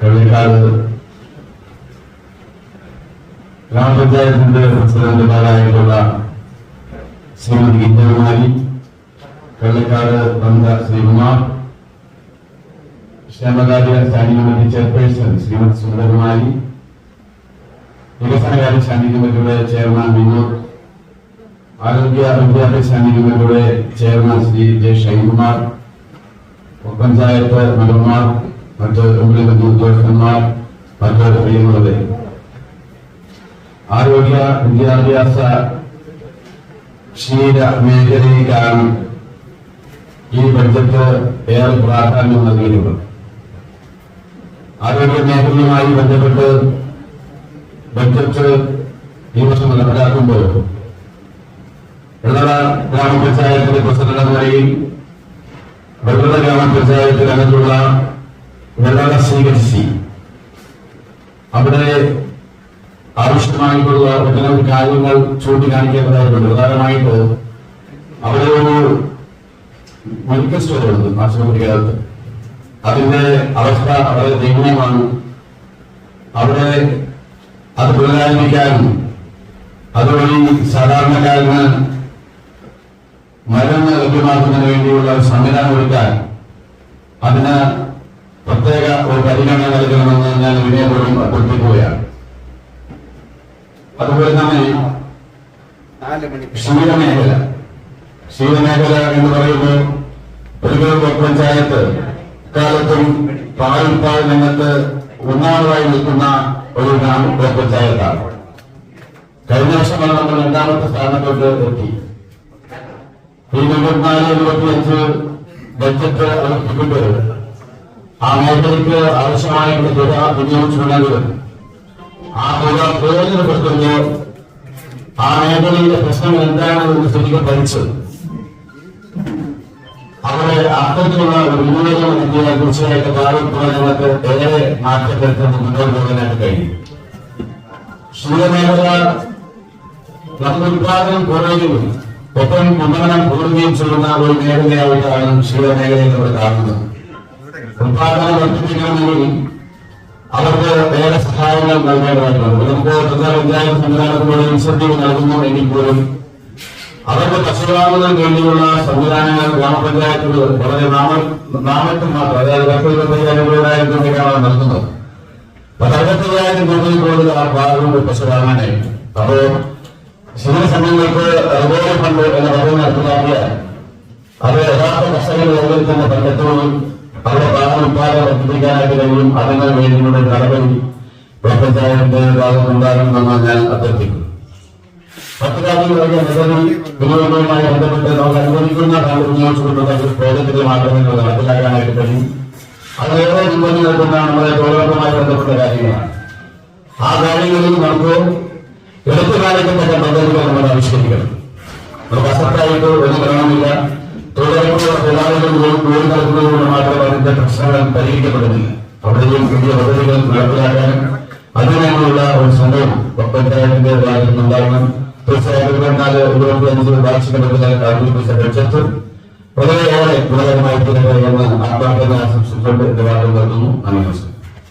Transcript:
വെള്ളിക്കാട് ഗ്രാമപഞ്ചായത്തിന്റെ പ്രസിഡന്റുമാരായിട്ടുള്ള ശ്രീമതി ഗീതകുമാരി വെള്ളിക്കാട് ബന്ധ ശ്രീകുമാർ ക്ഷേമകാര്യ standing committee chairperson Srimathi Sundarakumari വികസനകാര്യ സ്റ്റാൻഡിംഗ് കമ്മിറ്റിയുടെ ചെയർമാൻ വിനോദ് ആരോഗ്യ വിദ്യാഭ്യാസ സ്റ്റാൻഡിംഗ് കമ്മിറ്റിയുടെ ചെയർമാൻ ശ്രീ ജെ ഷൈൻകുമാർ പഞ്ചായത്ത് മെമ്പർമാർ മറ്റ് ഉന്നത ഉദ്യോഗസ്ഥന്മാർ മറ്റ് പ്രിയമുള്ളവരെ ആരോഗ്യ വിദ്യാഭ്യാസ ക്ഷീര മേഖലയിലാണ് ഈ ബഡ്ജറ്റ് ഏറെ പ്രാധാന്യം നൽകിയിട്ടുള്ളത് ആരോഗ്യ മേഖലയുമായി ബന്ധപ്പെട്ട് ബഡ്ജറ്റ് ഈ വർഷം നടപ്പിലാക്കുമ്പോൾ വെള്ളറ ഗ്രാമപഞ്ചായത്തിന്റെ പ്രസിഡന്റ് നിലയിൽ വെള്ളറ ഗ്രാമപഞ്ചായത്തിനകത്തുള്ള വെള്ളറ സ്വീകരിച്ച് അവിടെ ആവശ്യമായിട്ടുള്ള ഒട്ടനവധി കാര്യങ്ങൾ ചൂണ്ടിക്കാണിക്കേണ്ടതായിട്ടുണ്ട്. പ്രധാനമായിട്ട് അവിടെ ഒരു മെഡിക്കൽ സ്റ്റോറുണ്ട് ആശുപത്രിക്കകത്ത് അതിന്റെ അവസ്ഥ വളരെ ദയനീയമാണ്. അവിടെ അത് പുനരാരംഭിക്കാനും അതുവഴി സാധാരണക്കാരന് മരുന്ന് ലഭ്യമാക്കുന്നതിന് വേണ്ടിയുള്ള സംവിധാനം ഒരുക്കാൻ അതിന് പ്രത്യേക ഒരു പരിഗണന നൽകണമെന്ന് ഞാൻ വിനയപൂർവം അഭ്യർത്ഥിക്കുകയാണ്. അതുപോലെ തന്നെ ക്ഷീരമേഖല ക്ഷീരമേഖല എന്ന് പറയുമ്പോൾ ബ്ലോക്ക് പഞ്ചായത്ത് ഇക്കാലത്തും പാൽ രംഗത്ത് ഒന്നാമതായി നിൽക്കുന്ന ഒരു ഗ്രാമ പഞ്ചായത്താണ് കഴിഞ്ഞ വർഷമാണ് നമ്മൾ രണ്ടാമത്തെ സ്ഥാനത്തോട്ട് എത്തി. ഈ ഇരുപത്തിനാല് ഇരുപത്തിയഞ്ച് ബഡ്ജറ്റ് അവതരിപ്പിക്കുമ്പോൾ ആ മേഖലയ്ക്ക് ആവശ്യമായിട്ടുള്ള തുക വിനിയോഗിച്ചിട്ടുണ്ടെങ്കിൽ ആ തുക പ്രയോജനപ്പെടുത്തുമ്പോൾ ആ മേഖലയിലെ പ്രശ്നങ്ങൾ എന്താണെന്ന് ശരിക്കും പഠിച്ച് അവിടെ അർത്ഥത്തിലുള്ള ഒരു വിനിയോഗം നൽകിയാൽ തീർച്ചയായിട്ടും ഭാവിപ്രവചനങ്ങൾക്ക് ഏറെ മാറ്റം വരുത്തുന്ന മുന്നോട്ട് പോകാനായിട്ട് കഴിയും. ക്ഷീരമേഖല നമ്മുടെ ഉത്പാദനം കുറയുകയും ഒപ്പം ഉന്നമനം കൂടുകയും ചെയ്യുന്ന ഒരു മേഖലയായിട്ടാണ് ക്ഷീരമേഖലയിൽ നമ്മൾ കാണുന്നത്. ഉത്പാദനം വർദ്ധിപ്പിക്കണമെങ്കിൽ അവർക്ക് വേറെ സഹായങ്ങൾ നൽകേണ്ടതായിട്ടുണ്ട് നമുക്ക് പ്രധാന പഞ്ചായത്ത് സംവിധാനത്തിലൂടെ ഇൻസെന്റീവ് നൽകുന്നു എങ്കിൽ പോലും അവർക്ക് കർഷകരാകുന്നതിന് വേണ്ടിയുള്ള സംവിധാനങ്ങൾ ഗ്രാമപഞ്ചായത്തുകൾ വളരെ നാമ നാമത്തിൽ മാത്രം അതായത് രൂപയായിരത്തിലേക്കാണ് നൽകുന്നത്. അറുപത്തയ്യായിരം രൂപയിൽ കൂടുതൽ ആ ഭാഗങ്ങൾ പശുവാങ്ങാനായി അപ്പോ ചില സംഘങ്ങൾക്ക് റിവോൾവ് ഫണ്ട് എന്ന പദ്ധതി നടപ്പിലാക്കിയാൽ അത് യഥാർത്ഥ കർഷകരുടെ തന്നെ കണ്ടെത്തുകയും അവരുടെ ഭാഗം ഉത്പാദനം വർദ്ധിപ്പിക്കാനായിട്ട് കഴിയും അതിന് വേണ്ടിയുള്ള ഒരു നടപടി ബ്ലോക്ക് പഞ്ചായത്തിന്റെ ഭാഗത്തുണ്ടാകണമെന്ന് ഞാൻ അഭ്യർത്ഥിക്കുന്നു. മറ്റു കാര്യങ്ങൾ വലിയ നിരവധി വിനിയോഗവുമായി ബന്ധപ്പെട്ട് നമുക്ക് അനുവദിക്കുന്ന ഫണ്ട് വിനിയോഗിച്ചുകൊണ്ടുള്ള ഒരു പ്രോജക്റ്റുകൾ മാത്രമേ നമുക്ക് നടപ്പിലാക്കാനായിട്ട് കഴിയും. അതേറെ മുൻപന്തി നൽകുന്ന നമ്മുടെ തൊഴിലുറപ്പുമായി ബന്ധപ്പെട്ട കാര്യങ്ങളാണ്. ആ കാര്യങ്ങളിൽ നമുക്ക് എടുത്തു കാണിക്കത്തക്ക പദ്ധതികൾ നമ്മൾ ആവിഷ്കരിക്കണം. നമുക്ക് അസത്തായിട്ട് ഒന്നും കാണുന്നില്ല തൊഴിലുറപ്പുള്ള തൊഴിലാളികൾ ജോലി നടത്തുന്നതുകൊണ്ട് മാത്രം അതിന്റെ പ്രശ്നങ്ങൾ പരിഹരിക്കപ്പെടുന്നില്ല. അവിടെയും പുതിയ പദ്ധതികൾ നടപ്പിലാക്കാനും അതിനുള്ള ഒരു സമയം പഞ്ചായത്തിന്റെ ഭാഗത്തു നിന്നുണ്ടാകണം തീർച്ചയായിട്ടും ഇരുപത്തിനാല് ഇരുപത്തിയഞ്ച് വാർഷിക പദ്ധതികൾ അവതരിപ്പിച്ച ബഡ്ജറ്റ് വളരെയേറെ ഗുണകരമായി എന്ന് ആത്മാർത്ഥത ആശംസിച്ചുകൊണ്ട് നന്ദി നമസ്കാരം.